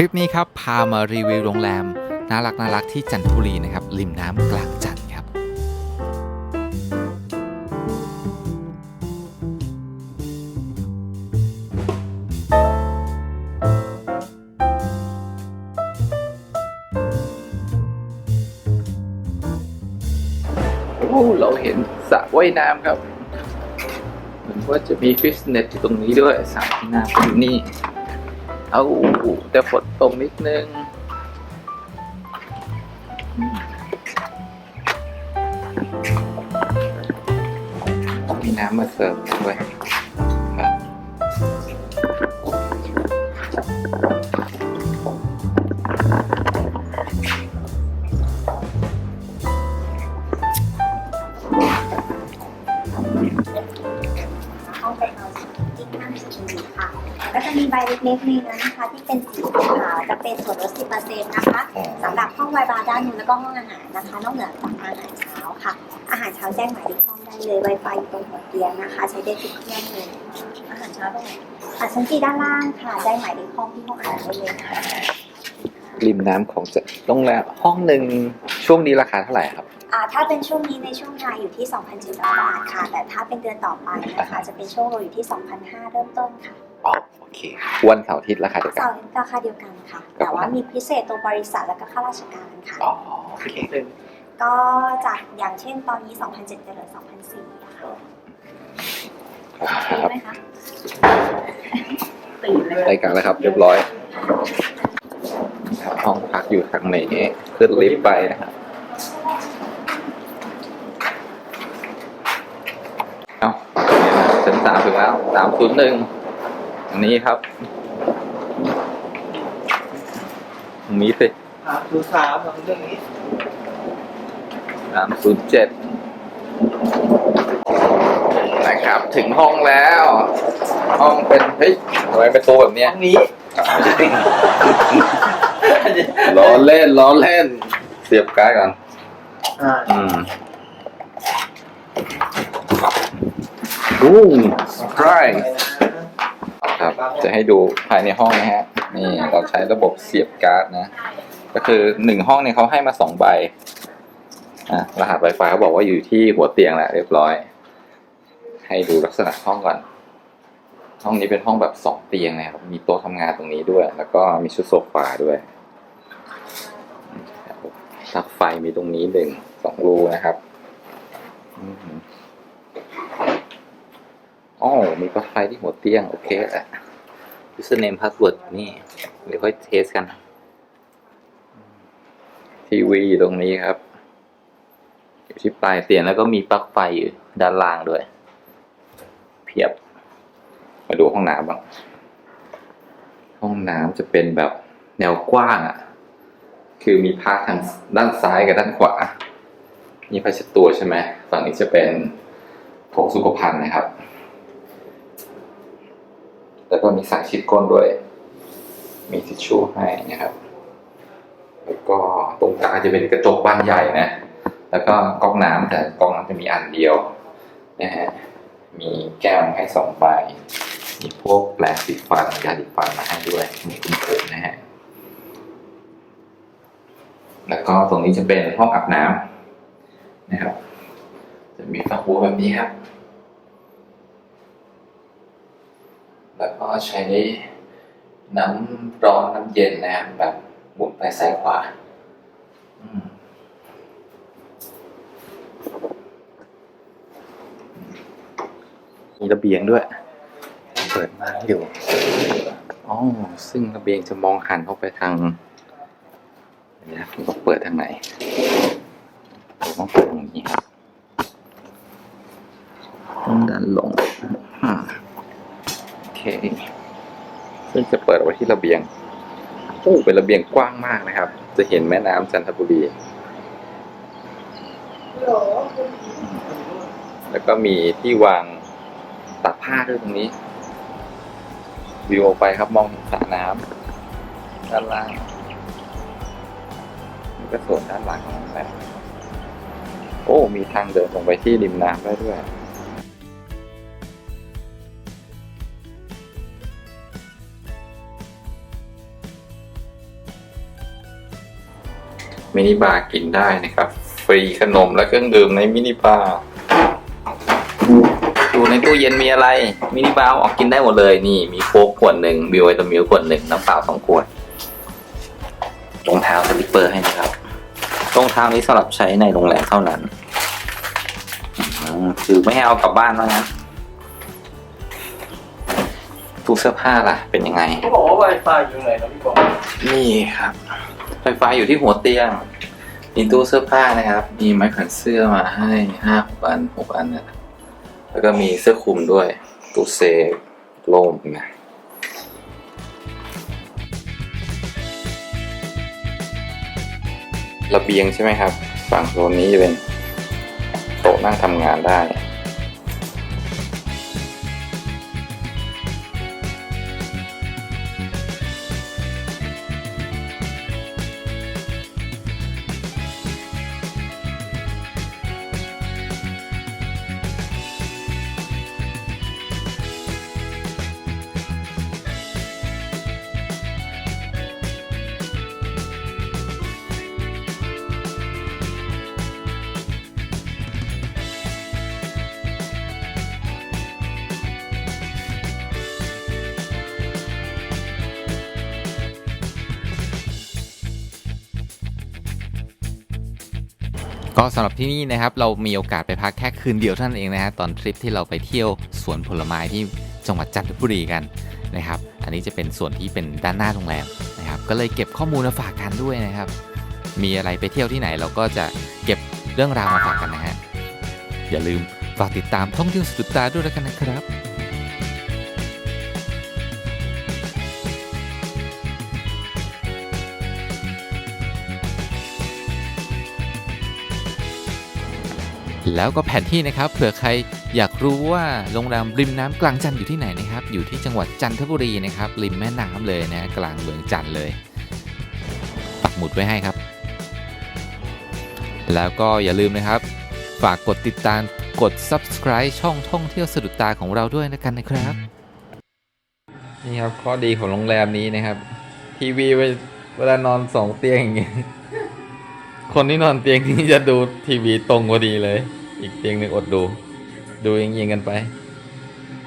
ลิปนี้ครับพามารีวิวโรงแรมน่ารักน่ารักที่จันทบุรีนะครับริมน้ำกลางจันทร์ครับ โอ้เราเห็นสระว่ายน้ำครับ เหมือนว่าจะมีฟิตเนสอยู่ตรงนี้ด้วยสระว่ายน้ำอยู่นี่ เอาแต่ฝนตกนิดนึงมีน้ำมาเสิร์ฟด้วย ชิมค่ะก็จะมีใบเล็กๆในนั้นนะคะ ที่เป็นสีขาวจะเป็นส่วนลด10%นะคะสำหรับห้องไวบาร์ด้านนู้นแล้วก็ห้องอาหารนะคะ นอกเหนือจากอาหารเช้าค่ะ อาหารเช้าแจ้งหมายเลขห้องได้เลย Wi-Fi อยู่ตรงหัวเตียงนะคะ ใช้ได้ทุกเครื่องเลยอาหารเช้าตรงไหนอาชั้นจีด้านล่างค่ะแจ้งหมายเลขห้องที่ห้องอาหารได้เลยค่ะริมน้ำของจะโรงแรมห้องหนึ่งช่วงนี้ราคาเท่าไหร่ครับ อ่าถ้าเป็นช่วงนี้ในช่วงไฮอยู่ที่2,700บาทค่ะ แต่ถ้าเป็นเดือนต่อไปนะคะ จะเป็นช่วงโลอยู่ที่2,500เริ่มต้นค่ะ อ๋อโอเค วันเสาร์อาทิตย์ราคาเดียวกัเสานร์ราคาเดียวกันค่ะ แต่ว่ามีพิเศษตัวบริษัทและก็ข้าราชการค่ะอ๋อโอเคก็จากอย่างเช่นตอนนี้ 2,007จะเหลือ2,004นะคะคดีรับไหมคะตื่นเลยรายการแล้วครับ เรียบร้อยครับห้องพักอยู่ทางไหนขึ้นลิฟต์ไปนะครับเอาชั้นสามถึงแล้วสามศูนย์หนึ่ง อันนี้ครับตรงนี้สิสามศูนย์สามสองเรื่องนี้สามศูนย์เจ็ดนะครับ ถึงห้องแล้ว ห้องเป็น เฮ้ยทำไมเป็นตัวแบบเนี้ยห้องนี้ล้อเล่นล้อเล่น เสียบการ์ดก่อนอ่าอืมอู้ไพรส์ ครับ จะให้ดูภายในห้องนะฮะ นี่เราใช้ระบบเสียบการ์ดนะ ก็คือหนึ่งห้องเนี่ยเขาให้มาสองใบอะรหัส Wi-Fi เขาบอกว่าอยู่ที่หัวเตียงแหละเรียบร้อย ให้ดูลักษณะห้องก่อน ห้องนี้เป็นห้องแบบสองเตียงนะครับ มีโต๊ะทำงานตรงนี้ด้วย แล้วก็มีชุดโซฟาด้วยปลั๊กไฟมีตรงนี้หนึ่งสองรูนะครับ อ๋อมีปลั๊กไฟที่หัวเตียง โอเคแหละ username password นี่ เดี๋ยวค่อยเทสกัน ทีวีอยู่ตรงนี้ครับ อยู่ที่ปลายเตียงแล้วก็มีปลั๊กไฟอยู่ด้านล่างด้วย เพียบ มาดูห้องน้ำบ้าง ห้องน้ำจะเป็นแบบแนวกว้างอะ่ะ คือมีพาร์ททางด้านซ้ายกับด้านขวา นี่ผ้าเช็ดตัวใช่ไหม ฝั่งนี้จะเป็นโถสุขภัณฑ์นะครับ แล้วก็มีสายชิดก้นด้วย มีทิชชู่ให้นะครับ แล้วก็ตรงกลางจะเป็นกระจกบานใหญ่นะ แล้วก็ก๊อกน้ำแต่ก๊อกน้ำจะมีอันเดียวนะฮะ มีแก้วให้สองใบ มีพวกแปรงสีฟันยาสีฟันมาให้ด้วย มีคุณผมนะฮะ แล้วก็ตรงนี้จะเป็นห้องอาบน้ำนะครับ จะมีฝักบัวแบบนี้ครับ แล้วก็ใช้น้ำร้อนน้ำเย็นนะครับแบบหมุนไปซ้ายขวามมีระเบียงด้วย เปิดมาอยู่อ๋อซึ่งระเบียงจะมองหันเข้าไปทางเดี๋ยวนะผมต้องเปิดทางไหนผมต้องเปิดตรงนี้ครับต้องดันลง เค ซึ่งจะเปิดไว้ที่ระเบียงโอ้เป็นระเบียงกว้างมากนะครับ จะเห็นแม่น้ำจันทบุรี แล้วก็มีที่วางตากผ้าด้วยตรงนี้ วิวออกไปครับมองสระน้ำด้านล่างนี่ก็ส่วนด้านหลังของโรงแรมโอ้ มีทางเดินลงไปที่ริมน้ำได้ด้วย มินิบาร์กินได้นะครับ ฟรีขนมและเครื่องดื่มในมินิบาร์ดูในตู้เย็นมีอะไร มินิบาร์เอาออกกินได้หมดเลยนี่ มีโค้กขวดหนึ่งบิวไวตามิลขวดหนึ่งน้ำเปล่าสองขวดรองเท้าสลิปเปอร์ให้นะครับรองเท้านี้สำหรับใช้ในโรงแรมเท่านั้นอืมคือไม่ให้เอากลับบ้านว่างั้นตู้เสื้อผ้าล่ะ เป็นยังไงเขาบอกว่า Wi-Fi อยู่ไหนนะพี่บอล นี่ครับ ไฟฟ้าอยู่ที่หัวเตียง มีตู้เสื้อผ้านะครับ มีไม้แขวนเสื้อมาให้ห้าหกอันหกอันนะแล้วก็มีเสื้อคลุมด้วย ตู้เซฟโล่มนะระเบียงใช่ไหมครับ ฝั่งโซนนี้จะเป็นโต๊ะนั่งทำงานได้ ก็สำหรับที่นี่นะครับเรามีโอกาสไปพักแค่คืนเดียวเท่านั้นเองนะฮะตอนทริปที่เราไปเที่ยวสวนผลไม้ที่จังหวัดจันทบุรีกันนะครับ อันนี้จะเป็นส่วนที่เป็นด้านหน้าโรงแรมนะครับ ก็เลยเก็บข้อมูลมาฝากกันด้วยนะครับ มีอะไรไปเที่ยวที่ไหนเราก็จะเก็บเรื่องราวมาฝากกันนะฮะอย่าลืมฝากติดตามท่องเที่ยวสุดตาด้วยแล้วกันนะครับ แล้วก็แผนที่นะครับเผื่อใครอยากรู้ว่าโรงแรมริมน้ำกลางจันทร์อยู่ที่ไหนนะครับ อยู่ที่จังหวัดจันทบุรีนะครับริมแม่น้ำเลยนะกลางเมืองจันทร์เลย ปักหมุดไว้ให้ครับ แล้วก็อย่าลืมนะครับ ฝากกดติดตามกด subscribe ช่องท่องเที่ยวสะดุดตาของเราด้วยนะกันนะครับนี่ครับข้อดีของโรงแรมนี้นะครับ ทีวีเวลานอนสองเตียงอย่างเงี้ย คนที่นอนเตียงนี้จะดูทีวีตรงพอดีเลย อีกเตียงหนึ่งอดดู ดูยิงๆกันไป